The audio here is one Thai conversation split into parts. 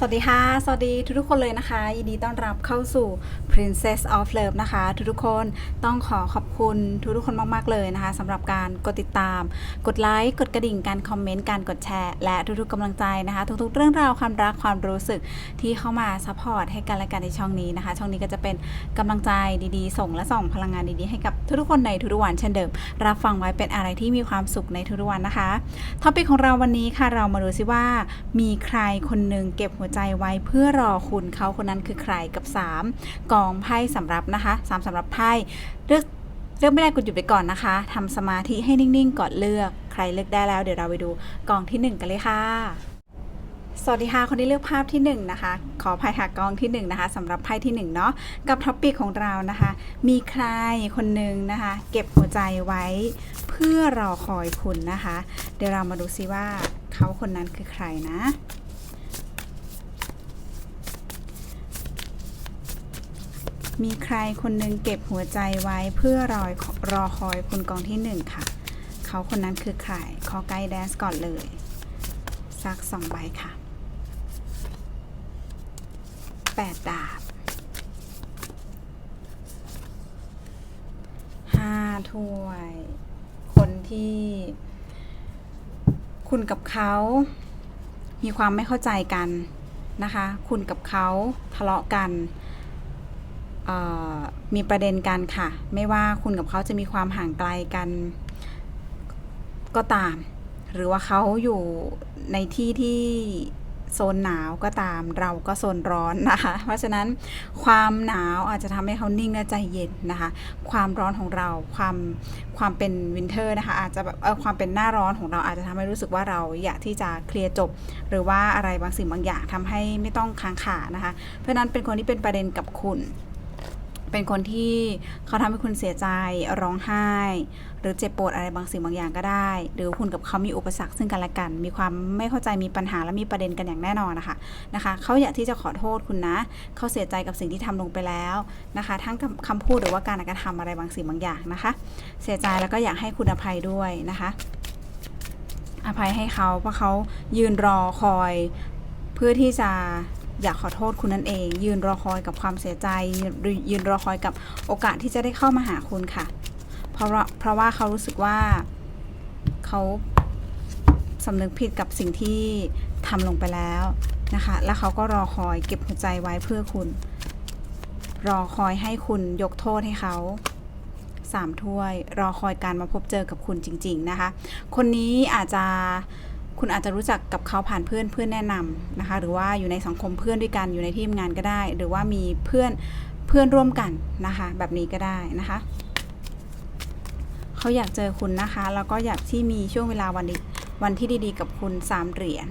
สวัสดีค่ะ สวัสดีทุกๆคนเลยนะคะ ยินดีต้อนรับเข้าสู่ Princess of Love นะคะ ทุกๆคนต้องขอขอบคุณทุกๆคนมากๆเลยนะคะสำหรับการกดติดตาม กดไลค์ กดกระดิ่ง การคอมเมนต์ การกดแชร์ และทุกๆกำลังใจนะคะ ทุกๆ เรื่องราวความรักความรู้สึกที่เข้ามาซัพพอร์ตให้กันและกันในช่องนี้นะคะ ช่องนี้ก็จะเป็นกำลังใจดีๆ ส่งและส่งพลังงานดีๆให้กับทุกๆคนในทุกๆวันเช่นเดิม รับฟังไว้เป็นอะไรที่มีความสุขในทุกๆวันนะคะท็อปิกของเราวันนี้ค่ะเรามาดูซิว่า มีใครคนหนึ่งเก็บหัวใจไว้เพื่อรอคุณเขาคนนั้นคือใครกับ 3 กองไพ่สำรับนะคะ3สำรับไพ่เลือกเลือกไม่ได้กดหยุดไปก่อนนะคะทำสมาธิให้นิ่งๆก่อนเลือก ใครเลือกได้แล้วเดี๋ยวเราไปดูกองทีหนึ่1 กันเลยค่ะสวัสดีค่ะ คนที่เลือกภาพที่1นะคะ ขอภัยค่ะกองที่1นะคะสำหรับไพ่ที่1เนาะกับท็อปปิกของเรานะคะ มีใครคนหนึ่งนะคะ เก็บหัวใจไว้ เพื่อรอคอยคุณนะคะ เดี๋ยวเรามาดูซิว่าเขาคนนั้นคือใครนะ มีใครคนหนึ่งเก็บหัวใจไว้เพื่อรอรอคอยคุณกองที่หนึ่งค่ะ เขาคนนั้นคือใครขอไกด์แดนซ์ก่อนเลย สักสองใบค่ะแปดดาบห้าถ้วย คนที่ คุณกับเขา มีความไม่เข้าใจกันนะคะ คุณกับเขาทะเลาะกัน มีประเด็นกันค่ะ ไม่ว่าคุณกับเขาจะมีความห่างไกลกัน ก็ตาม หรือว่าเขาอยู่ในที่ที่โซนหนาวก็ตาม เราก็โซนร้อนนะคะ เพราะฉะนั้นความหนาวอาจจะทำให้เขานิ่งและใจเย็นนะคะ ความร้อนของเราความความเป็นวินเทอร์นะคะ อาจจะแบบเออความเป็นหน้าร้อนของเราอาจจะทำให้รู้สึกว่าเราอยากที่จะเคลียร์จบ หรือว่าอะไรบางสิ่งบางอย่างทำให้ไม่ต้องค้างคานะคะ เพราะฉะนั้นเป็นคนที่เป็นประเด็นกับคุณ เป็นคนที่เขาทำให้คุณเสียใจร้องไห้ หรือเจ็บปวดอะไรบางสิ่งบางอย่างก็ได้ หรือคุณกับเขามีอุปสรรคซึ่งกันและกัน มีความไม่เข้าใจมีปัญหาและมีประเด็นกันอย่างแน่นอนนะคะนะคะเขาอยากที่จะขอโทษคุณนะ เขาเสียใจกับสิ่งที่ทำลงไปแล้วนะคะ ทั้งกับคำพูดหรือว่าการกระทำอะไรบางสิ่งบางอย่างนะคะ เสียใจแล้วก็อยากให้คุณอภัยด้วยนะคะอภัยให้เขาเพราะเขายืนรอคอยเพื่อที่จะ อยากขอโทษคุณนั่นเอง ยืนรอคอยกับความเสียใจ ยืนรอคอยกับโอกาสที่จะได้เข้ามาหาคุณค่ะ เพราะเพราะว่าเขารู้สึกว่าเขาสำนึกผิดกับสิ่งที่ทำลงไปแล้วนะคะ แล้วเขาก็รอคอยเก็บหัวใจไว้เพื่อคุณ รอคอยให้คุณยกโทษให้เขาสามถ้วย รอคอยการมาพบเจอกับคุณจริง ๆ นะคะ คนนี้อาจจะ คุณอาจจะรู้จักกับเขาผ่านเพื่อนเพื่อนแนะนำนะคะ หรือว่าอยู่ในสังคมเพื่อนด้วยกันอยู่ในที่ทำงานก็ได้ หรือว่ามีเพื่อนเพื่อนร่วมกันนะคะ แบบนี้ก็ได้นะคะเขาอยากเจอคุณนะคะ แล้วก็อยากที่มีช่วงเวลาวันดีวันที่ดีๆ กับคุณสามเหรียญ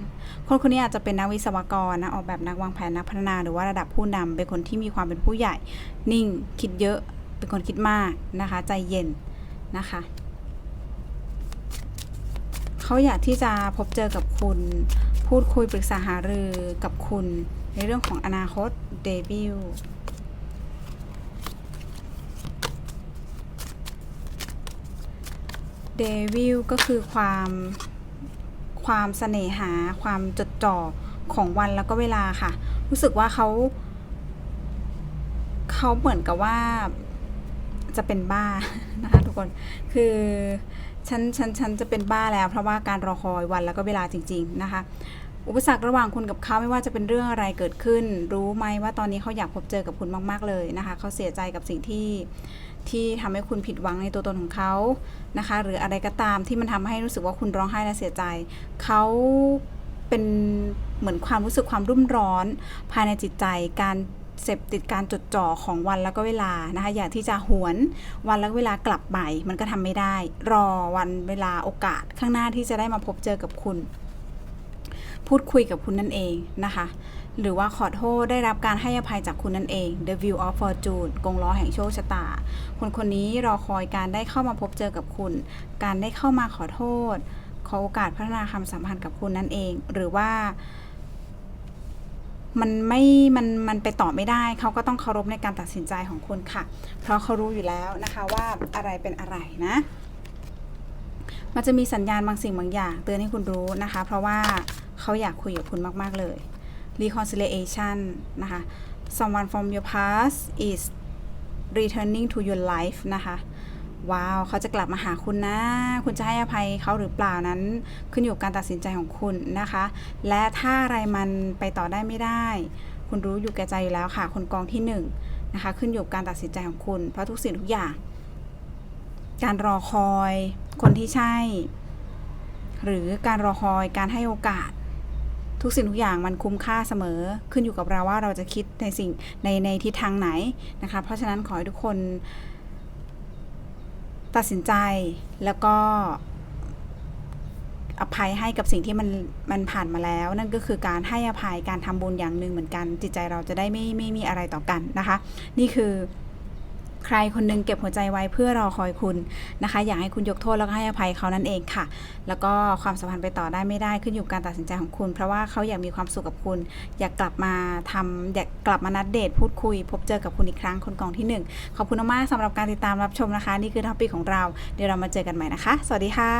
คนคนนี้อาจจะเป็นนักวิศวกรนะ ออกแบบนักวางแผนนักพัฒนา หรือว่าระดับผู้นำเป็นคนที่มีความเป็นผู้ใหญ่ นิ่ง คิดเยอะ เป็นคนคิดมากนะคะ ใจเย็นนะคะ เขาอยากที่จะพบเจอกับคุณ พูดคุยปรึกษาหารือกับคุณ ในเรื่องของอนาคตเดบิวเดวิลก็คือความความเสน่หาความจดจ่อของวันแล้วก็เวลาค่ะ รู้สึกว่าเขาเขาเหมือนกับว่าจะเป็นบ้านะคะทุกคนคือ ฉันฉันฉันจะเป็นบ้าแล้ว เพราะว่าการรอคอยวันแล้วก็เวลาจริง ๆ นะคะ อุปสรรคระหว่างคุณกับเขาไม่ว่าจะเป็นเรื่องอะไรเกิดขึ้น รู้ไหมว่าตอนนี้เขาอยากพบเจอกับคุณมาก ๆ เลยนะคะ เขาเสียใจกับสิ่งที่ที่ทำให้คุณผิดหวังในตัวตนของเขานะคะ หรืออะไรก็ตามที่มันทำให้รู้สึกว่าคุณร้องไห้และเสียใจ เขาเป็นเหมือนความรู้สึกความรุ่มร้อน ภายในจิตใจการ เสพติดการจดจ่อของวันแล้วก็เวลานะคะอยากที่จะหวนวันแล้วเวลากลับไปมันก็ทำไม่ได้ รอวันเวลาโอกาสข้างหน้าที่จะได้มาพบเจอกับคุณ พูดคุยกับคุณนั่นเองนะคะ หรือว่าขอโทษได้รับการให้อภัยจากคุณนั่นเอง The View of Fortune กงล้อแห่งโชคชะตา คนคนนี้รอคอยการได้เข้ามาพบเจอกับคุณ การได้เข้ามาขอโทษ ขอโอกาสพัฒนาความสัมพันธ์กับคุณนั่นเอง หรือว่า มันไม่มันมันไปต่อไม่ได้ เขาก็ต้องเคารพในการตัดสินใจของคุณค่ะ เพราะเขารู้อยู่แล้วนะคะว่าอะไรเป็นอะไรนะ มันจะมีสัญญาณบางสิ่งบางอย่าง เตือนให้คุณรู้นะคะ เพราะว่าเขาอยากคุยกับคุณมาก ๆ เลย reconciliation นะคะ someone from your past is returning to your life นะคะ ว้าว เขาจะกลับมาหาคุณนะ คุณจะให้อภัยเขาหรือเปล่านั้น ขึ้นอยู่กับการตัดสินใจของคุณนะคะ และถ้าอะไรมันไปต่อได้ไม่ได้ คุณรู้อยู่แก่ใจอยู่แล้วค่ะ คนกองที่หนึ่งนะคะ ขึ้นอยู่กับการตัดสินใจของคุณ เพราะทุกสิ่งทุกอย่าง การรอคอย คนที่ใช่ หรือการรอคอย การให้โอกาส ทุกสิ่งทุกอย่างมันคุ้มค่าเสมอ ขึ้นอยู่กับเราว่าเราจะคิดในสิ่งในในทิศทางไหนนะคะ เพราะฉะนั้นขอให้ทุกคน ตัดสินใจแล้วก็อภัยให้กับสิ่งที่มันมันผ่านมาแล้ว นั่นก็คือการให้อภัยการทำบุญอย่างหนึ่งเหมือนกัน จิตใจเราจะได้ไม่ไม่มีอะไรต่อกันนะคะ นี่คือ ใครคนหนึงเก็บหัวใจไว้เพื่อรอคอยคุณนะคะ อยากให้คุณยกโทษแล้วก็ให้อภัยเขานั่นเองค่ะ แล้วก็ความสัมพันธ์ไปต่อได้ไม่ได้ขึ้นอยู่กับการตัดสินใจของคุณ เพราะว่าเขาอยากมีความสุขกับคุณ อยากกลับมาทำอยากกลับมานัดเดทพูดคุย พบเจอกับคุณอีกครั้งคนกองที่หนึ่งขอบคุณมากสำหรับการติดตามรับชมนะคะ นี่คือท็อปิกของเราเดี๋ยวเรามาเจอกันใหม่นะคะ สวัสดีค่ะ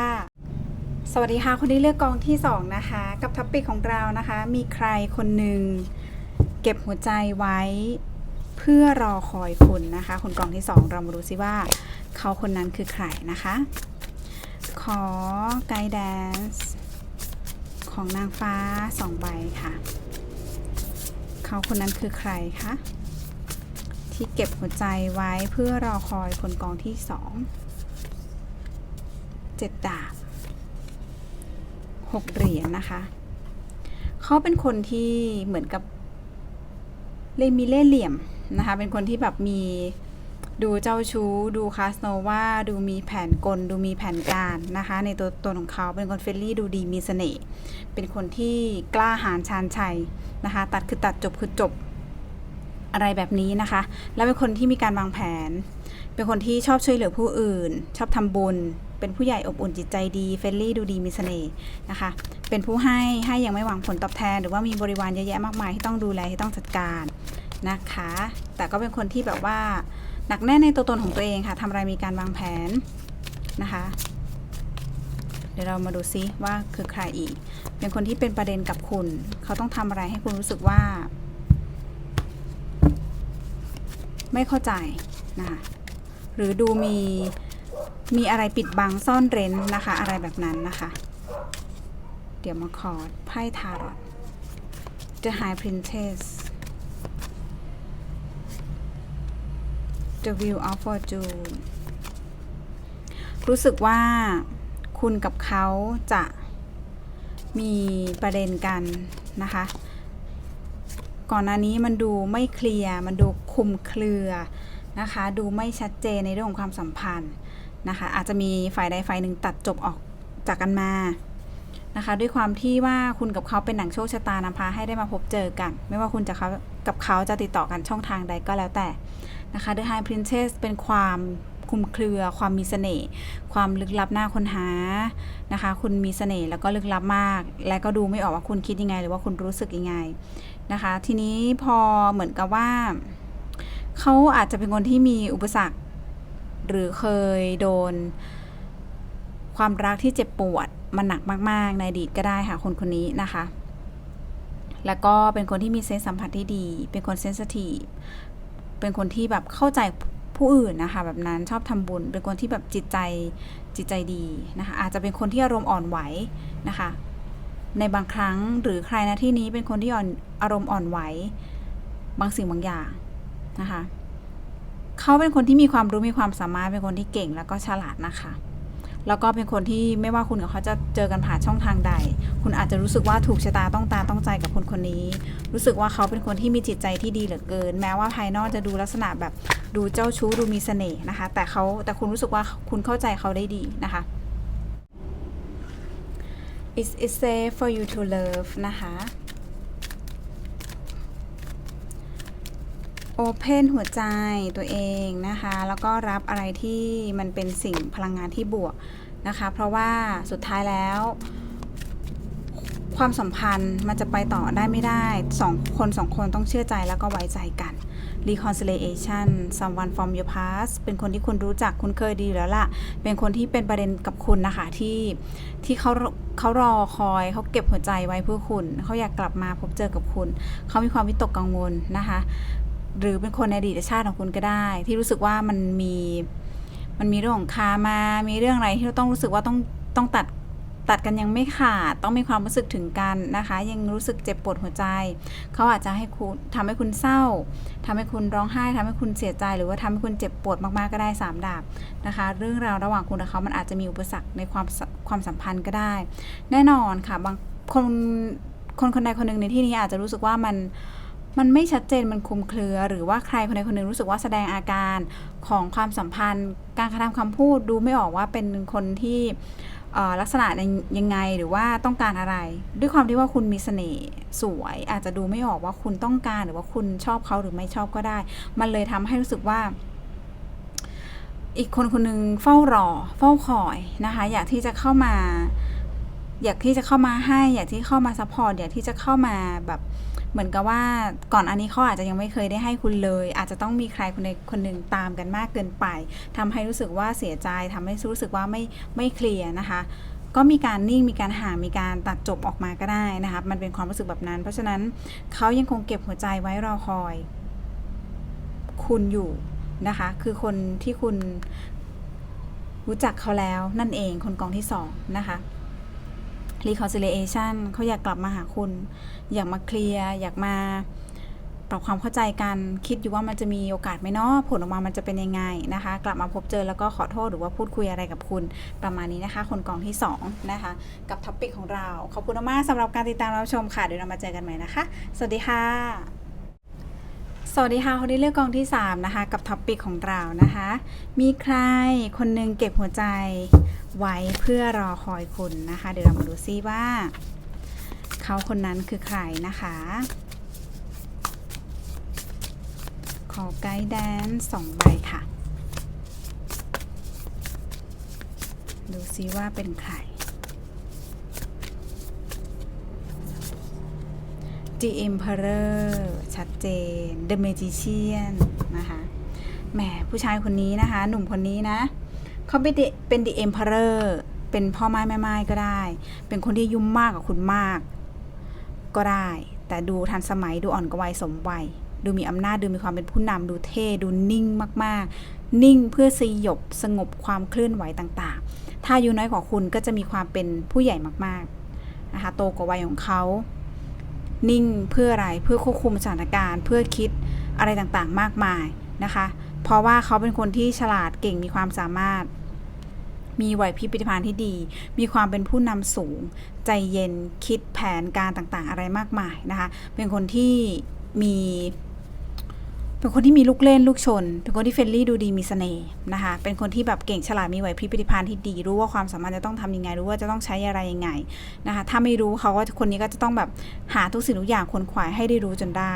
สวัสดีค่ะ คนที่เลือกกองที่ 2 นะคะ กับท็อปิกของเรานะคะ มีใครคนหนึ่งเก็บหัวใจไว้ เพื่อรอคอยคุณนะคะ คนกองที่ 2 เรามาดูซิว่า เขาคนนั้นคือใครนะคะ ขอไกด์แดนซ์ของนางฟ้าสองใบค่ะ เขาคนนั้นคือใครคะที่เก็บหัวใจไว้เพื่อรอคอยคนกองที่สองเจ็ดดาบหกเหรียญนะคะ เขาเป็นคนที่เหมือนกับเลมีเล่ห์เหลี่ยม นะคะ เป็นคนที่แบบมีดูเจ้าชู้ ดูคาสโนวาดูมีแผนกล ดูมีแผนการนะคะ ในตัวตนของเขาเป็นคนเฟรนลี่ดูดีมีเสน่ห์เป็นคนที่กล้าหาญชาญชัยนะคะ ตัดคือตัดจบคือจบอะไรแบบนี้นะคะ แล้วเป็นคนที่มีการวางแผน เป็นคนที่ชอบช่วยเหลือผู้อื่น ชอบทำบุญ เป็นผู้ใหญ่อบอุ่นจิตใจดีเฟรนลี่ดูดีมีเสน่ห์นะคะ เป็นผู้ให้ให้ยังไม่หวังผลตอบแทน หรือว่ามีบริวารเยอะแยะมากมายที่ต้องดูแลที่ต้องจัดการ นะคะ แต่ก็เป็นคนที่แบบว่าหนักแน่นในตัวตนของตัวเองค่ะทำอะไรมีการวางแผนนะคะ เดี๋ยวเรามาดูซิว่าคือใครอีก เป็นคนที่เป็นประเด็นกับคุณ เขาต้องทำอะไรให้คุณรู้สึกว่า ไม่เข้าใจนะคะหรือดูมีมีอะไรปิดบังซ่อนเร้นนะคะ อะไรแบบนั้นนะคะ เดี๋ยวมาขอไพ่ทารอต The High Princess The Wheel of Fortune รู้สึกว่าคุณกับเขาจะมีประเด็นกันนะคะ ก่อนหน้านี้มันดูไม่เคลียร์ มันดูคุมเครือนะคะ ดูไม่ชัดเจนในเรื่องของความสัมพันธ์นะคะ อาจจะมีฝ่ายใดฝ่ายหนึ่งตัดจบออกจากกันมานะคะ ด้วยความที่ว่าคุณกับเขาเป็นหนังโชคชะตานำพาให้ได้มาพบเจอกัน ไม่ว่าคุณจะเขา กับเขาจะติดต่อกันช่องทางใดก็แล้วแต่นะคะ The High Princess เป็นความคุมเครือ ความมีเสน่ห์ความลึกลับหน่าค้นหานะคะ คุณมีเสน่ห์แล้วก็ลึกลับมาก และก็ดูไม่ออกว่าคุณคิดยังไง หรือว่าคุณรู้สึกยังไงนะคะ ทีนี้พอเหมือนกับว่าเขาอาจจะเป็นคนที่มีอุปสรรค หรือเคยโดน ความรักที่เจ็บปวดมันหนักมาก ๆ ในอดีตก็ได้ค่ะคนคนนี้นะคะ แล้วก็เป็นคนที่มีเซนส์สัมผัสที่ดี เป็นคนเซนสทีฟเป็นคนที่แบบเข้าใจผู้อื่นนะคะแบบนั้นชอบทำบุญ เป็นคนที่แบบจิตใจจิตใจดีนะคะอาจจะเป็นคนที่อารมณ์อ่อนไหวนะคะ ในบางครั้งหรือใครนะที่นี้เป็นคนที่อ่อนอารมณ์อ่อนไหว บางสิ่งบางอย่างนะคะเขาเป็นคนที่มีความรู้มีความสามารถเป็นคนที่เก่งแล้วก็ฉลาดนะคะ แล้วก็เป็นคนที่ไม่ว่าคุณกับเขาจะเจอกันผ่านช่องทางใด คุณอาจจะรู้สึกว่าถูกชะตาต้องตาต้องใจกับคนคนนี้ รู้สึกว่าเขาเป็นคนที่มีจิตใจที่ดีเหลือเกิน แม้ว่าภายนอกจะดูลักษณะแบบดูเจ้าชู้ดูมีเสน่ห์นะคะ แต่เขาแต่คุณรู้สึกว่าคุณเข้าใจเขาได้ดีนะคะ It's it's safe for you to love นะคะ Open หัวใจตัวเองนะคะ แล้วก็รับอะไรที่มันเป็นสิ่งพลังงานที่บวกนะคะ เพราะว่าสุดท้ายแล้ว ความสัมพันธ์มันจะไปต่อได้ไม่ได้สองคนสองคนต้องเชื่อใจแล้วก็ไว้ใจกัน reconciliation someone from your past เป็นคนที่คุณรู้จักคุณเคยดีแล้วล่ะ เป็นคนที่เป็นประเด็นกับคุณนะคะที่ที่เขาเขารอคอยเขาเก็บหัวใจไว้เพื่อคุณ เขาอยากกลับมาพบเจอกับคุณ เขามีความวิตกกังวลนะคะ หรือเป็นคนในอดีตชาติของคุณก็ได้ ที่รู้สึกว่ามันมีมันมีเรื่องของคามา มีเรื่องอะไรที่เราต้องรู้สึกว่าต้องต้องตัดตัดกันยังไม่ขาดต้องมีความรู้สึกถึงกันนะคะ ยังรู้สึกเจ็บปวดหัวใจ เขาอาจจะให้คุณทำให้คุณเศร้าทำให้คุณร้องไห้ทำให้คุณเสียใจ หรือว่าทำให้คุณเจ็บปวดมากๆก็ได้สามดาบนะคะ เรื่องราวระหว่างคุณกับเขามันอาจจะมีอุปสรรคในความความสัมพันธ์ก็ได้ แน่นอนค่ะบางคนคนคนใดคนหนึ่งในที่นี้อาจจะรู้สึกว่ามัน มันไม่ชัดเจนมันคลุมเครือ หรือว่าใครคนใดคนหนึ่งรู้สึกว่าแสดงอาการของความสัมพันธ์ การกระทำคำพูดดูไม่ออกว่าเป็นคนที่ลักษณะยังไงหรือว่าต้องการอะไร ด้วยความที่ว่าคุณมีเสน่ห์สวย อาจจะดูไม่ออกว่าคุณต้องการหรือว่าคุณชอบเขาหรือไม่ชอบก็ได้ มันเลยทำให้รู้สึกว่า อีกคนคนหนึ่งเฝ้ารอ เฝ้าคอยนะคะ อยากที่จะเข้ามา อยากที่จะเข้ามาให้ อยากที่เข้ามาซัพพอร์ตอยากที่จะเข้ามาแบบ เหมือนกับว่าก่อนอันนี้เขาอาจจะยังไม่เคยได้ให้คุณเลย อาจจะต้องมีใครคนใดคนหนึ่งตามกันมากเกินไปทำให้รู้สึกว่าเสียใจทำให้รู้สึกว่าไม่ไม่เคลียร์นะคะก็มีการนิ่งมีการห่างมีการตัดจบออกมาก็ได้นะคะมันเป็นความรู้สึกแบบนั้น เพราะฉะนั้นเขายังคงเก็บหัวใจไว้รอคอย คุณอยู่นะคะ คือคนที่คุณรู้จักเขาแล้วนั่นเองคนกองที่สองนะคะ reconciliation เขาอยากกลับมาหาคุณ อยากมาเคลียร์อยากมาปรับความเข้าใจกันคิดอยู่ว่ามันจะมีโอกาสไหมเนาะผลออกมามันจะเป็นยังไงนะคะ กลับมาพบเจอแล้วก็ขอโทษหรือว่าพูดคุยอะไรกับคุณประมาณนี้นะคะ คนกองที่สองนะคะ กับท็อปิกของเรา ขอบคุณมากสำหรับการติดตามรับชมค่ะ เดี๋ยวเรามาเจอกันใหม่นะคะ สวัสดีค่ะ สวัสดีค่ะคนที่เลือกกองที่ 3 นะคะ กับท็อปิกของเรานะคะ มีใครคนหนึงเก็บหัวใจ ไว้เพื่อรอคอยคุณนะคะ เดี๋ยวเรามาดูซิว่า เขาคนนั้นคือใครนะคะ ขอไกด์แดนสองใบค่ะ ดูซิว่าเป็นใคร The Emperor ชัดเจน The Magician นะคะแหมผู้ชายคนนี้นะคะ หนุ่มคนนี้นะ เขาเป็นเป็น The Emperor เป็นพ่อไม้แม่ไม้ก็ได้ เป็นคนที่ยุ่มมากกว่าคุณมาก ก็ได้ แต่ดูทันสมัยดูอ่อนกวัยสมวัย ดูมีอำนาจดูมีความเป็นผู้นำดูเท่ดูนิ่งมากๆ นิ่งเพื่อสยบสงบความเคลื่อนไหวต่างๆ ถ้าอายุน้อยกว่าคุณก็จะมีความเป็นผู้ใหญ่มากๆนะคะโตกว่าวัยของเขานิ่งเพื่ออะไรเพื่อควบคุมสถานการณ์เพื่อคิดอะไรต่างๆมากมายนะคะ เพราะว่าเขาเป็นคนที่ฉลาดเก่งมีความสามารถ มีไหวพริบปฏิภาณที่ดี มีความเป็นผู้นำสูง ใจเย็นคิดแผนการต่างๆ อะไรมากมายนะคะ เป็นคนที่มี เป็นคนที่มีลูกเล่นลูกชน เป็นคนที่เฟรนลี่ดูดีมีเสน่ห์นะคะ เป็นคนที่แบบเก่งฉลาดมีไหวพริบปฏิภาณที่ดี รู้ว่าความสามารถจะต้องทำยังไง รู้ว่าจะต้องใช้อะไรยังไงนะคะ ถ้าไม่รู้เขาก็คนนี้ก็จะต้องแบบหาทุกสิ่งทุกอย่างคนขวายให้ได้รู้จนได้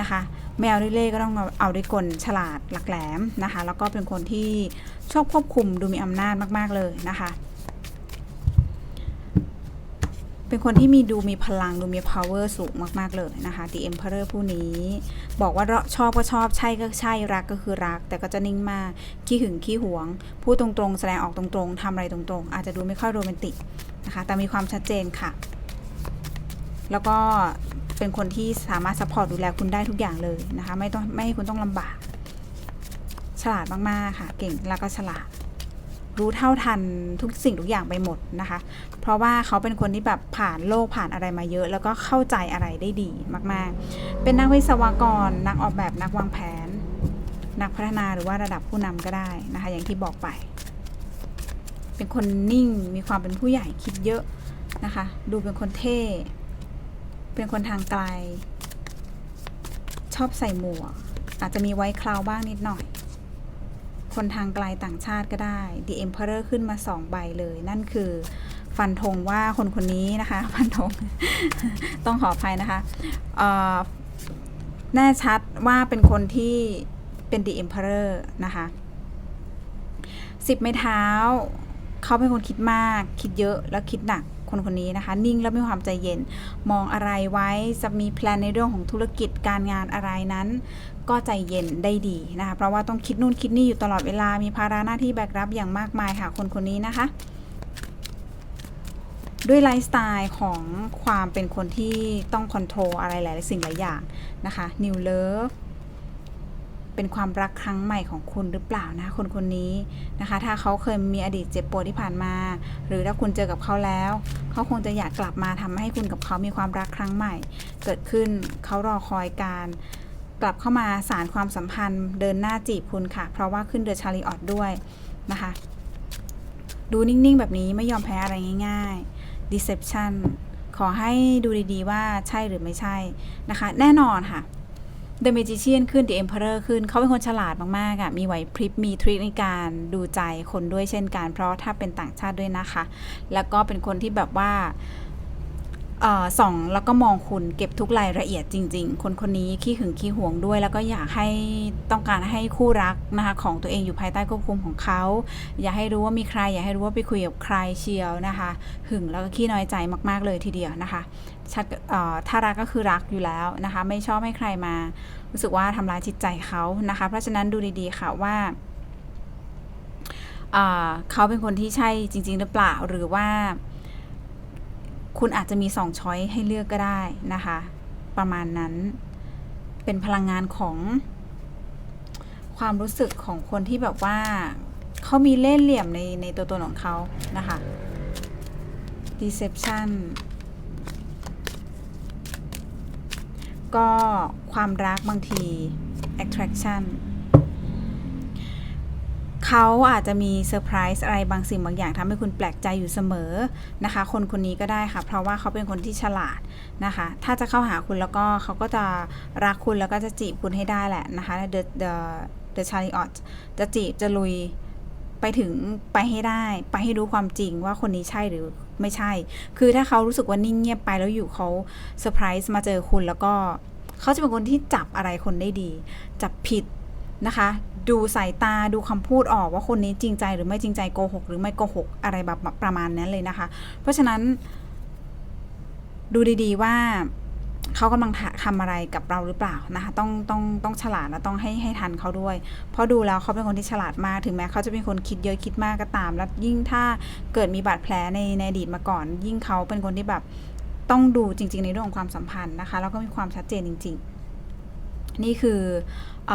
นะคะไม่เอาด้วยเล่ก็ต้องเอาด้วยกลฉลาดหลักแหลมนะคะ แล้วก็เป็นคนที่ชอบควบคุมดูมีอำนาจมาก ๆเลยนะคะ เป็นคนที่มีดูมีพลังดูมี power สูงมาก ๆ เลยนะคะ The Emperor ผู้นี้ บอกว่าชอบก็ชอบใช่ก็ใช่รักก็คือรัก แต่ก็จะนิ่งมากขี้หึงขี้หวง พูดตรงๆ แสดงออกตรงๆทำอะไรตรงๆ อาจจะดูไม่ค่อยโรแมนติกนะคะ แต่มีความชัดเจนค่ะ แล้วก็เป็นคนที่สามารถซัพพอร์ตดูแลคุณได้ทุกอย่างเลยนะคะ ไม่ต้องไม่ให้คุณต้องลำบาก ฉลาดมากๆค่ะ เก่งแล้วก็ฉลาด รู้เท่าทันทุกสิ่งทุกอย่างไปหมดนะคะ เพราะว่าเขาเป็นคนที่แบบผ่านโลกผ่านอะไรมาเยอะ แล้วก็เข้าใจอะไรได้ดีมากๆ เป็นนักวิศวกร นักออกแบบนักวางแผน นักพัฒนาหรือว่าระดับผู้นำก็ได้นะคะ อย่างที่บอกไป เป็นคนนิ่งมีความเป็นผู้ใหญ่คิดเยอะนะคะ ดูเป็นคนเท่ เป็นคนทางไกล ชอบใส่หมวก อาจจะมีไว้คราวบ้างนิดหน่อย คนทางไกลต่างชาติก็ได้ The Emperor ขึ้นมาสองใบเลย นั่นคือฟันธงว่าคนคนนี้นะคะ ฟันธง ต้องขออภัยนะคะแน่ชัดว่าเป็นคนที่เป็น The Emperor นะคะสิบไม้เท้า เขาเป็นคนคิดมาก คิดเยอะแล้วคิดหนักคนคนนี้นะคะ นิ่งแล้วมีความใจเย็น มองอะไรไว้จะมีแพลนในเรื่องของธุรกิจการงานอะไรนั้น ก็ใจเย็นได้ดีนะคะเพราะว่าต้องคิดนู่นคิดนี่อยู่ตลอดเวลามีภาระหน้าที่แบกรับอย่างมากมายค่ะคนคนนี้นะคะ ด้วยไลฟ์สไตล์ของความเป็นคนที่ต้องคอนโทรลอะไรหลายสิ่งหลายอย่างนะคะ New Love เป็นความรักครั้งใหม่ของคุณหรือเปล่านะคนคนนี้นะคะ ถ้าเขาเคยมีอดีตเจ็บปวดที่ผ่านมา หรือถ้าคุณเจอกับเขาแล้ว เขาคงจะอยากกลับมาทำให้คุณกับเขามีความรักครั้งใหม่ เกิดขึ้นเขารอคอยการ กลับเข้ามาสารความสัมพันธ์เดินหน้าจีบคุณค่ะ เพราะว่าขึ้นเดอะชาริออตด้วยนะคะ ดูนิ่งๆ แบบนี้ไม่ยอมแพ้อะไรง่าย ๆ deception ขอให้ดูดีๆว่าใช่หรือไม่ใช่นะคะ แน่นอนค่ะ The Magician ขึ้น The Emperor ขึ้น เขาเป็นคนฉลาดมากๆอะ่ะ มีไหวพริบ มีทริคในการดูใจคนด้วยเช่นกัน เพราะถ้าเป็นต่างชาติด้วยนะคะ แล้วก็เป็นคนที่แบบว่า ส่องแล้วก็มองคุณเก็บทุกรายละเอียดจริง ๆ คนคนนี้ขี้หึงขี้หวงด้วย แล้วก็อยากให้ต้องการให้คู่รักนะคะของตัวเองอยู่ภายใต้ควบคุมของเขา อย่าให้รู้ว่ามีใคร อย่าให้รู้ว่าไปคุยกับใครเชียวนะคะ หึงแล้วก็ขี้น้อยใจมาก ๆ เลยทีเดียวนะคะชัดถ้ารักก็คือรักอยู่แล้วนะคะ ไม่ชอบให้ใครมา รู้สึกว่าทำร้ายจิตใจเขานะคะ เพราะฉะนั้นดูดีๆค่ะว่าเขาเป็นคนที่ใช่จริง ๆ หรือเปล่าหรือว่า คุณอาจจะมีสองช้อยให้เลือกก็ได้นะคะ ประมาณนั้น เป็นพลังงานของความรู้สึกของคนที่แบบว่าเขามีเล่ห์เหลี่ยมในในตัวตนของเขานะคะ deception ก็ความรักบางที attraction เขาอาจจะมีเซอร์ไพรส์อะไรบางสิ่งบางอย่างทำให้คุณแปลกใจอยู่เสมอนะคะ คนคนนี้ก็ได้ค่ะ เพราะว่าเขาเป็นคนที่ฉลาดนะคะ ถ้าจะเข้าหาคุณแล้วก็เขาก็จะรักคุณแล้วก็จะจีบคุณให้ได้แหละนะคะ The The The Chariot จะจีบจะลุยไปถึงไปให้ได้ ไปให้รู้ความจริงว่าคนนี้ใช่หรือไม่ใช่ คือถ้าเขารู้สึกว่านิ่งเงียบไปแล้วอยู่เขาเซอร์ไพรส์มาเจอคุณแล้วก็เขาจะเป็นคนที่จับอะไรคนได้ดี จับผิดนะคะ ดูสายตาดูคำพูดออกว่าคนนี้จริงใจหรือไม่จริงใจโกหกหรือไม่โกหกอะไรแบบประมาณนั้นเลยนะคะ เพราะฉะนั้น ดูดีๆว่าเขากำลังทำอะไรกับเราหรือเปล่านะคะ ต้องต้องต้องฉลาดและต้องให้ให้ทันเขาด้วย เพราะดูแล้วเขาเป็นคนที่ฉลาดมากถึงแม้เขาจะเป็นคนคิดเยอะคิดมากก็ตาม แล้วยิ่งถ้าเกิดมีบาดแผลในในอดีตมาก่อน ยิ่งเขาเป็นคนที่แบบต้องดูจริง ๆ ในเรื่องของความสัมพันธ์นะคะ แล้วก็มีความชัดเจนจริง ๆ นี่คืออ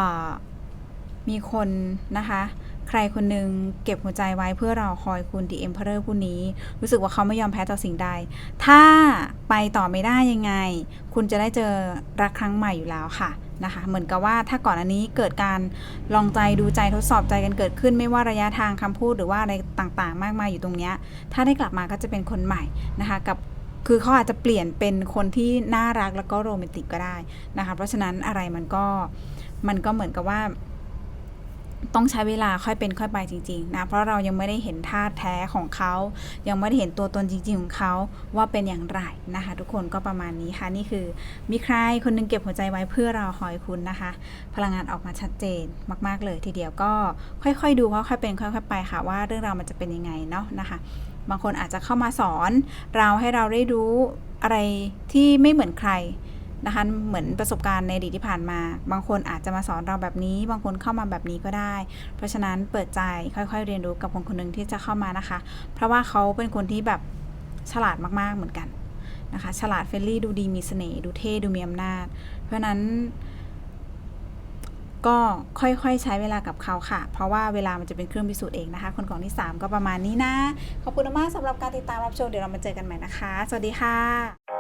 มีคนนะคะ ใครคนหนึ่งเก็บหัวใจไว้เพื่อเราคอยคุณ The Emperor ผู้นี้ รู้สึกว่าเขาไม่ยอมแพ้ต่อสิ่งใด ถ้าไปต่อไม่ได้ยังไง คุณจะได้เจอรักครั้งใหม่อยู่แล้วค่ะนะคะเหมือนกับว่าถ้าก่อนอันนี้เกิดการลองใจดูใจทดสอบใจกันเกิดขึ้น ไม่ว่าระยะทางคำพูดหรือว่าอะไรต่างๆ มากมายอยู่ตรงเนี้ยถ้าได้กลับมาก็จะเป็นคนใหม่นะคะกับคือเขาอาจจะเปลี่ยนเป็นคนที่น่ารักแล้วก็โรแมนติกก็ได้นะคะเพราะฉะนั้นอะไรมันก็มันก็เหมือนกับว่า ต้องใช้เวลาค่อยเป็นค่อยไปจริงๆนะเพราะเรายังไม่ได้เห็นท่าแท้ของเขา ยังไม่ได้เห็นตัวตนจริงๆของเขาว่าเป็นอย่างไรนะคะ ทุกคนก็ประมาณนี้ค่ะนี่คือ มีใครคนหนึงเก็บหัวใจไว้เพื่อเราคอยคุณนะคะ พลังงานออกมาชัดเจนมาก ๆเลยทีเดียวก็ค่อยๆดูค่อยๆเป็นค่อยๆไปค่ะ ว่าเรื่องราวมันจะเป็นยังไงเนาะนะคะ บางคนอาจจะเข้ามาสอน เราให้เราได้รู้อะไรที่ไม่เหมือนใคร นะคะเหมือนประสบการณ์ในอดีตที่ผ่านมา บางคนอาจจะมาสอนเราแบบนี้ บางคนเข้ามาแบบนี้ก็ได้ เพราะฉะนั้นเปิดใจค่อยๆ เรียนรู้กับคนคนหนึ่งที่จะเข้ามานะคะ เพราะว่าเขาเป็นคนที่แบบฉลาดมากๆเหมือนกันนะคะ ฉลาดเฟรนลี่ดูดีมีเสน่ห์ดูเท่ดูมีอำนาจ เพราะฉะนั้น ก็ค่อยๆใช้เวลากับเขาค่ะ เพราะว่าเวลามันจะเป็นเครื่องพิสูจน์เองนะคะ คนกล่องที่ 3 ก็ประมาณนี้นะ ขอบคุณมากสำหรับการติดตามรับชมเดี๋ยวเรามาเจอกันใหม่นะคะ สวัสดีค่ะ